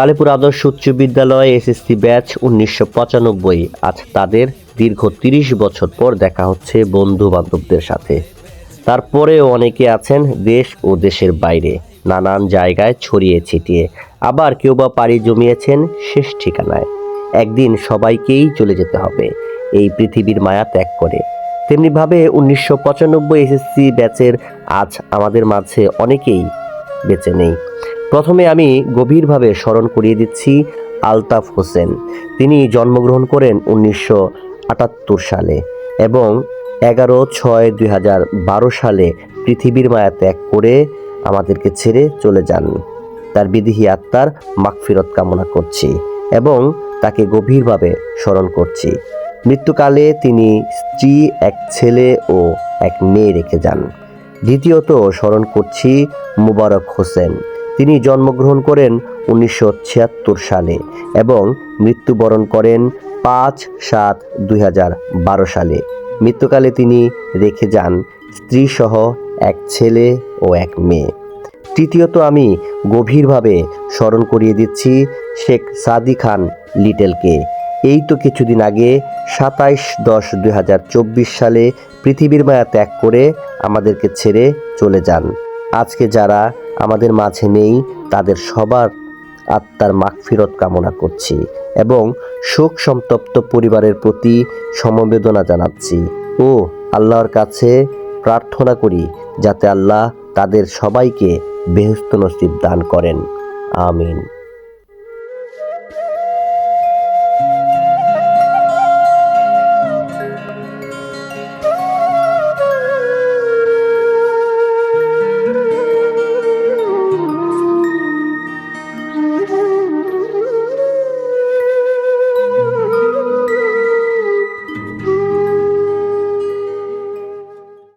কালীপুর আদর্শ উচ্চ বিদ্যালয় এসএসসি ব্যাচ উনিশশো পঁচানব্বই। আজ তাদের দীর্ঘ তিরিশ বছর পর দেখা হচ্ছে বন্ধু বান্ধবদের সাথে। তারপরেও অনেকে আছেন দেশ ও দেশের বাইরে, নানান জায়গায় ছড়িয়ে ছিটিয়ে। আবার কেউ বা পাড়ি জমিয়েছেন শেষ ঠিকানায়। একদিন সবাইকেই চলে যেতে হবে, এই পৃথিবীর মায়া ত্যাগ করে। তেমনিভাবে উনিশশো পঁচানব্বই এসএসসি ব্যাচের আজ আমাদের মাঝে অনেকেই বেঁচে নেই। প্রথমে আমি গভীরভাবে স্মরণ করিয়ে দিচ্ছি আলতাফ হোসেন। তিনি জন্মগ্রহণ করেন উনিশশো আটাত্তর সালে এবং এগারো ছয় দুই হাজার বারো সালে পৃথিবীর মায়া ত্যাগ করে আমাদেরকে ছেড়ে চলে যান। তার বিদেহী আত্মার মাগফিরত কামনা করছি এবং তাকে গভীরভাবে স্মরণ করছি। মৃত্যুকালে তিনি স্ত্রী, এক ছেলে ও এক মেয়ে রেখে যান। দ্বিতীয়ত স্মরণ করছি মুবারক হোসেন। তিনি জন্মগ্রহণ করেন উনিশশো ছিয়াত্তর সালে এবং মৃত্যুবরণ করেন পাঁচ সাত দুই সালে। মৃত্যুকালে তিনি রেখে যান স্ত্রীসহ এক ছেলে ও এক মেয়ে। তৃতীয়ত আমি গভীরভাবে স্মরণ করিয়ে দিচ্ছি শেখ সাদি খান লিটেলকে। এই তো কিছুদিন আগে সাতাইশ দশ দুই হাজার চব্বিশ সালে পৃথিবীর মায়া ত্যাগ করে আমাদেরকে ছেড়ে চলে যান। আজকে যারা আমাদের মাঝে নেই, তাদের সবার আত্মার মাগফিরত কামনা করছি এবং শোক সন্তপ্ত পরিবারের প্রতি সমবেদনা জানাচ্ছি। ও আল্লাহর কাছে প্রার্থনা করি যাতে আল্লাহ তাদের সবাইকে বেহস্ত নসিব দান করেন। আমিন।